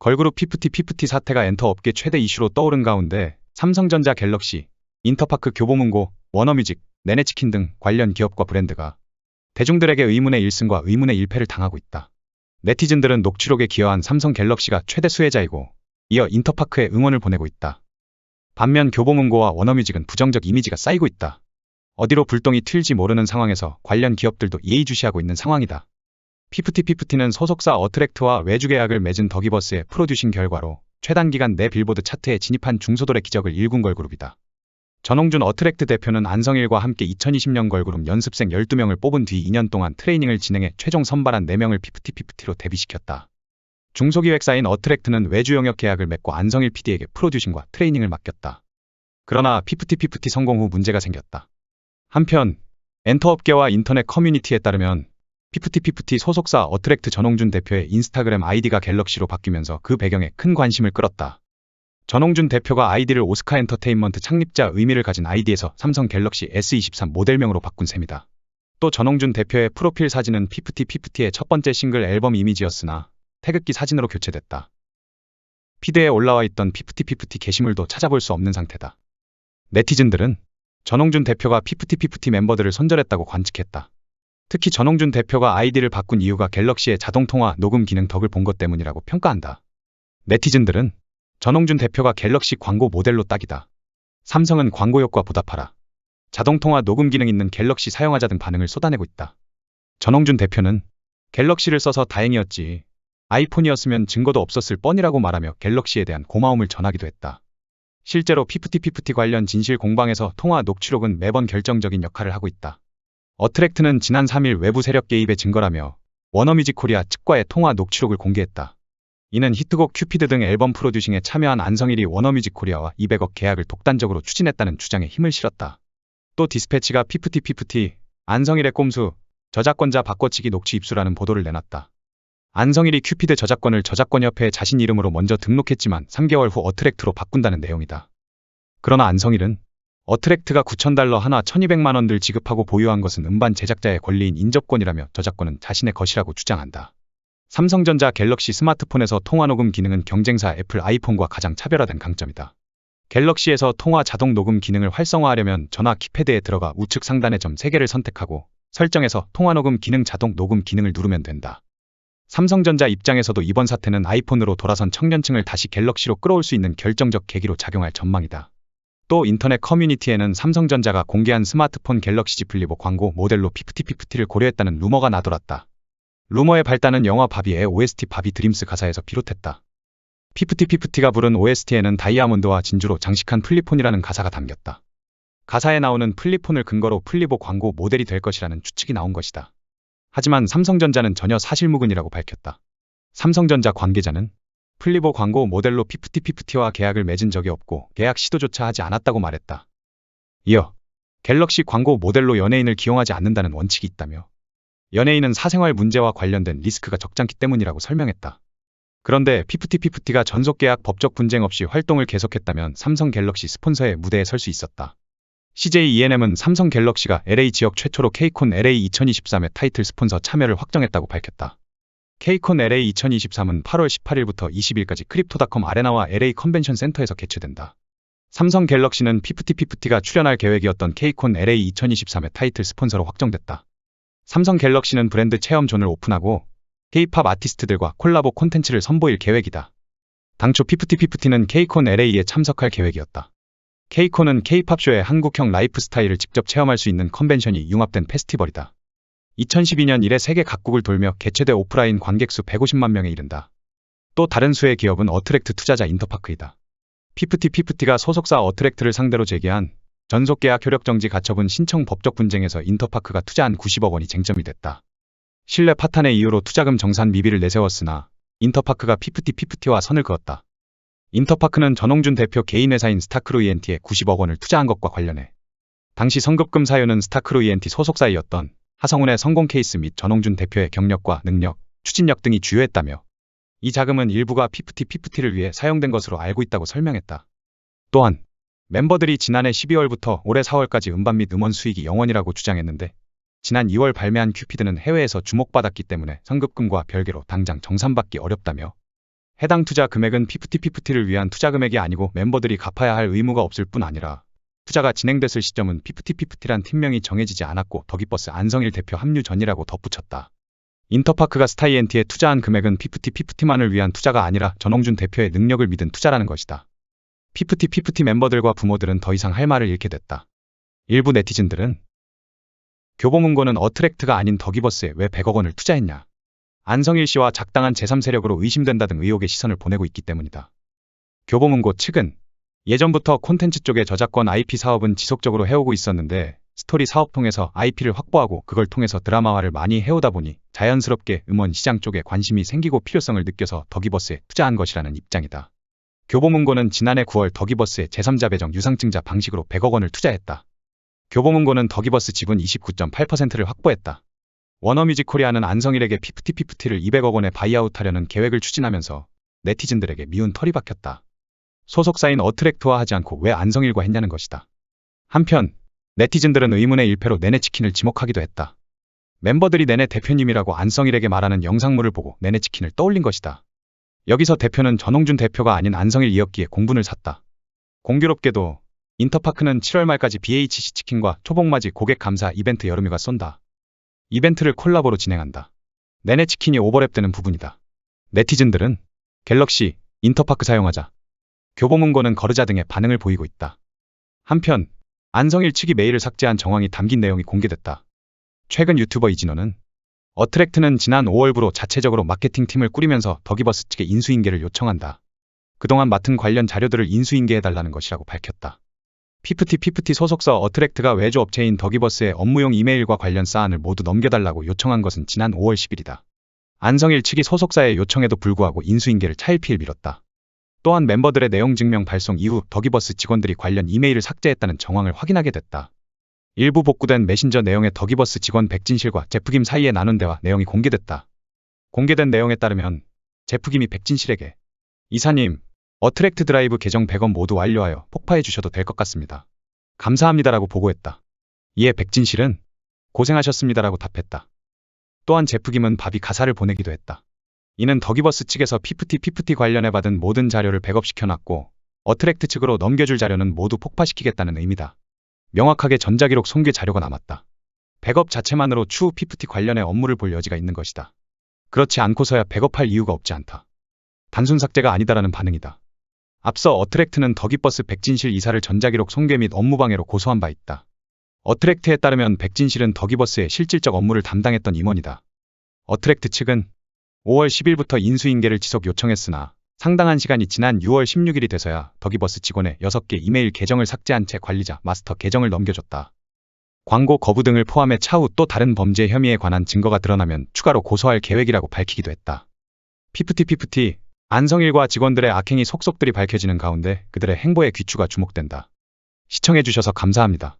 걸그룹 피프티 피프티 사태가 엔터 업계 최대 이슈로 떠오른 가운데 삼성전자 갤럭시, 인터파크 교보문고, 워너뮤직, 네네치킨 등 관련 기업과 브랜드가 대중들에게 의문의 1승과 의문의 1패를 당하고 있다. 네티즌들은 녹취록에 기여한 삼성 갤럭시가 최대 수혜자이고 이어 인터파크에 응원을 보내고 있다. 반면 교보문고와 워너뮤직은 부정적 이미지가 쌓이고 있다. 어디로 불똥이 튈지 모르는 상황에서 관련 기업들도 예의주시하고 있는 상황이다. 피프티 피프티는 소속사 어트랙트와 외주 계약을 맺은 더기버스의 프로듀싱 결과로 최단 기간 내 빌보드 차트에 진입한 중소돌의 기적을 일군 걸그룹이다. 전홍준 어트랙트 대표는 안성일과 함께 2020년 걸그룹 연습생 12명을 뽑은 뒤 2년 동안 트레이닝을 진행해 최종 선발한 4명을 피프티 피프티로 데뷔시켰다. 중소기획사인 어트랙트는 외주 영역 계약을 맺고 안성일 PD에게 프로듀싱과 트레이닝을 맡겼다. 그러나 피프티 피프티 성공 후 문제가 생겼다. 한편 엔터업계와 인터넷 커뮤니티에 따르면 피프티 피프티 소속사 어트랙트 전홍준 대표의 인스타그램 아이디가 갤럭시로 바뀌면서 그 배경에 큰 관심을 끌었다. 전홍준 대표가 아이디를 오스카 엔터테인먼트 창립자 의미를 가진 아이디에서 삼성 갤럭시 S23 모델명으로 바꾼 셈이다. 또 전홍준 대표의 프로필 사진은 피프티 피프티의 첫 번째 싱글 앨범 이미지였으나 태극기 사진으로 교체됐다. 피드에 올라와 있던 피프티 피프티 게시물도 찾아볼 수 없는 상태다. 네티즌들은 전홍준 대표가 피프티 피프티 멤버들을 손절했다고 관측했다. 특히 전홍준 대표가 아이디를 바꾼 이유가 갤럭시의 자동통화 녹음 기능 덕을 본 것 때문이라고 평가한다. 네티즌들은 전홍준 대표가 갤럭시 광고 모델로 딱이다. 삼성은 광고 효과 보답하라. 자동통화 녹음 기능 있는 갤럭시 사용하자 등 반응을 쏟아내고 있다. 전홍준 대표는 갤럭시를 써서 다행이었지. 아이폰이었으면 증거도 없었을 뻔이라고 말하며 갤럭시에 대한 고마움을 전하기도 했다. 실제로 피프티 피프티 관련 진실 공방에서 통화 녹취록은 매번 결정적인 역할을 하고 있다. 어트랙트는 지난 3일 외부 세력 개입의 증거라며 워너뮤직 코리아 측과의 통화 녹취록을 공개했다. 이는 히트곡 큐피드 등 앨범 프로듀싱에 참여한 안성일이 워너뮤직 코리아와 200억 계약을 독단적으로 추진했다는 주장에 힘을 실었다. 또 디스패치가 피프티 피프티, 안성일의 꼼수, 저작권자 바꿔치기 녹취 입수라는 보도를 내놨다. 안성일이 큐피드 저작권을 저작권협회에 자신 이름으로 먼저 등록했지만 3개월 후 어트랙트로 바꾼다는 내용이다. 그러나 안성일은 어트랙트가 9,000달러 하나 1,200만 원들 지급하고 보유한 것은 음반 제작자의 권리인 인접권이라며 저작권은 자신의 것이라고 주장한다. 삼성전자 갤럭시 스마트폰에서 통화 녹음 기능은 경쟁사 애플 아이폰과 가장 차별화된 강점이다. 갤럭시에서 통화 자동 녹음 기능을 활성화하려면 전화 키패드에 들어가 우측 상단의 점 3개를 선택하고 설정에서 통화 녹음 기능 자동 녹음 기능을 누르면 된다. 삼성전자 입장에서도 이번 사태는 아이폰으로 돌아선 청년층을 다시 갤럭시로 끌어올 수 있는 결정적 계기로 작용할 전망이다. 또 인터넷 커뮤니티에는 삼성전자가 공개한 스마트폰 갤럭시 Z 플리보 광고 모델로 피프티피프티를 고려했다는 루머가 나돌았다. 루머의 발단은 영화 바비의 OST 바비 드림스 가사에서 비롯했다. 피프티피프티가 부른 OST에는 다이아몬드와 진주로 장식한 플리폰이라는 가사가 담겼다. 가사에 나오는 플리폰을 근거로 플리보 광고 모델이 될 것이라는 추측이 나온 것이다. 하지만 삼성전자는 전혀 사실무근이라고 밝혔다. 삼성전자 관계자는 플리보 광고 모델로 피프티피프티와 계약을 맺은 적이 없고 계약 시도조차 하지 않았다고 말했다. 이어 갤럭시 광고 모델로 연예인을 기용하지 않는다는 원칙이 있다며 연예인은 사생활 문제와 관련된 리스크가 적잖기 때문이라고 설명했다. 그런데 피프티피프티가 전속계약 법적 분쟁 없이 활동을 계속했다면 삼성 갤럭시 스폰서의 무대에 설 수 있었다. CJ ENM은 삼성 갤럭시가 LA 지역 최초로 케이콘 LA 2023의 타이틀 스폰서 참여를 확정했다고 밝혔다. 케이콘 LA 2023은 8월 18일부터 20일까지 크립토닷컴 아레나와 LA 컨벤션 센터에서 개최된다. 삼성 갤럭시는 피프티피프티가 출연할 계획이었던 케이콘 LA 2023의 타이틀 스폰서로 확정됐다. 삼성 갤럭시는 브랜드 체험 존을 오픈하고 K-팝 아티스트들과 콜라보 콘텐츠를 선보일 계획이다. 당초 피프티피프티는 케이콘 LA에 참석할 계획이었다. 케이콘은 K-팝쇼의 한국형 라이프 스타일을 직접 체험할 수 있는 컨벤션이 융합된 페스티벌이다. 2012년 이래 세계 각국을 돌며 개최돼 오프라인 관객 수 150만 명에 이른다. 또 다른 수의 기업은 어트랙트 투자자 인터파크이다. 피프티피프티가 소속사 어트랙트를 상대로 제기한 전속계약 효력정지 가처분 신청 법적 분쟁에서 인터파크가 투자한 90억 원이 쟁점이 됐다. 신뢰 파탄의 이유로 투자금 정산 미비를 내세웠으나 인터파크가 피프티피프티와 선을 그었다. 인터파크는 전홍준 대표 개인 회사인 스타크루 ENT에 90억 원을 투자한 것과 관련해 당시 성급금 사유는 스타크루 ENT 소속사이었던 하성운의 성공 케이스 및 전홍준 대표의 경력과 능력, 추진력 등이 주요했다며 이 자금은 일부가 피프티 피프티를 위해 사용된 것으로 알고 있다고 설명했다. 또한 멤버들이 지난해 12월부터 올해 4월까지 음반 및 음원 수익이 0원이라고 주장했는데 지난 2월 발매한 큐피드는 해외에서 주목받았기 때문에 성급금과 별개로 당장 정산받기 어렵다며 해당 투자 금액은 피프티 피프티를 위한 투자 금액이 아니고 멤버들이 갚아야 할 의무가 없을 뿐 아니라 투자가 진행됐을 시점은 피프티피프티란 팀명이 정해지지 않았고 더기버스 안성일 대표 합류 전이라고 덧붙였다. 인터파크가 스타이엔티에 투자한 금액은 피프티피프티만을 위한 투자가 아니라 전홍준 대표의 능력을 믿은 투자라는 것이다. 피프티피프티 멤버들과 부모들은 더 이상 할 말을 잃게 됐다. 일부 네티즌들은 교보문고는 어트랙트가 아닌 더기버스에 왜 100억 원을 투자했냐. 안성일 씨와 작당한 제3세력으로 의심된다 등 의혹의 시선을 보내고 있기 때문이다. 교보문고 측은 예전부터 콘텐츠 쪽의 저작권 IP 사업은 지속적으로 해오고 있었는데 스토리 사업 통해서 IP를 확보하고 그걸 통해서 드라마화를 많이 해오다 보니 자연스럽게 음원 시장 쪽에 관심이 생기고 필요성을 느껴서 더기버스에 투자한 것이라는 입장이다. 교보문고는 지난해 9월 더기버스의 제3자 배정 유상증자 방식으로 100억 원을 투자했다. 교보문고는 더기버스 지분 29.8%를 확보했다. 워너뮤직 코리아는 안성일에게 피프티피프티를 200억 원에 바이아웃하려는 계획을 추진하면서 네티즌들에게 미운 털이 박혔다. 소속사인 어트랙트와 하지 않고 왜 안성일과 했냐는 것이다. 한편 네티즌들은 의문의 일패로 내내 치킨을 지목하기도 했다. 멤버들이 내내 대표님이라고 안성일에게 말하는 영상물을 보고 내내 치킨을 떠올린 것이다. 여기서 대표는 전홍준 대표가 아닌 안성일이었기에 공분을 샀다. 공교롭게도 인터파크는 7월 말까지 BHC 치킨과 초복맞이 고객 감사 이벤트 여름휴가 쏜다. 이벤트를 콜라보로 진행한다. 내내 치킨이 오버랩되는 부분이다. 네티즌들은 갤럭시, 인터파크 사용하자. 교보문고는 거르자 등의 반응을 보이고 있다. 한편 안성일 측이 메일을 삭제한 정황이 담긴 내용이 공개됐다. 최근 유튜버 이진호는 어트랙트는 지난 5월부로 자체적으로 마케팅팀을 꾸리면서 더기버스 측에 인수인계를 요청한다. 그동안 맡은 관련 자료들을 인수인계해달라는 것이라고 밝혔다. 피프티 피프티 소속사 어트랙트가 외주 업체인 더기버스의 업무용 이메일과 관련 사안을 모두 넘겨달라고 요청한 것은 지난 5월 10일이다. 안성일 측이 소속사의 요청에도 불구하고 인수인계를 차일피일 미뤘다. 또한 멤버들의 내용 증명 발송 이후 더기버스 직원들이 관련 이메일을 삭제했다는 정황을 확인하게 됐다. 일부 복구된 메신저 내용의 더기버스 직원 백진실과 제프김 사이에 나눈 대화 내용이 공개됐다. 공개된 내용에 따르면 제프김이 백진실에게 이사님, 어트랙트 드라이브 계정 100원 모두 완료하여 폭파해 주셔도 될 것 같습니다. 감사합니다라고 보고했다. 이에 백진실은 고생하셨습니다라고 답했다. 또한 제프김은 밥이 가사를 보내기도 했다. 이는 더기버스 측에서 피프티 피프티 관련해 받은 모든 자료를 백업시켜놨고 어트랙트 측으로 넘겨줄 자료는 모두 폭파시키겠다는 의미다. 명확하게 전자기록 손괴 자료가 남았다. 백업 자체만으로 추후 피프티 관련의 업무를 볼 여지가 있는 것이다. 그렇지 않고서야 백업할 이유가 없지 않다. 단순 삭제가 아니다라는 반응이다. 앞서 어트랙트는 더기버스 백진실 이사를 전자기록 손괴 및 업무방해로 고소한 바 있다. 어트랙트에 따르면 백진실은 더기버스의 실질적 업무를 담당했던 임원이다. 어트랙트 측은 5월 10일부터 인수인계를 지속 요청했으나 상당한 시간이 지난 6월 16일이 돼서야 더기버스 직원의 6개 이메일 계정을 삭제한 채 관리자 마스터 계정을 넘겨줬다. 광고 거부 등을 포함해 차후 또 다른 범죄 혐의에 관한 증거가 드러나면 추가로 고소할 계획이라고 밝히기도 했다. 피프티 피프티 안성일과 직원들의 악행이 속속들이 밝혀지는 가운데 그들의 행보의 귀추가 주목된다. 시청해주셔서 감사합니다.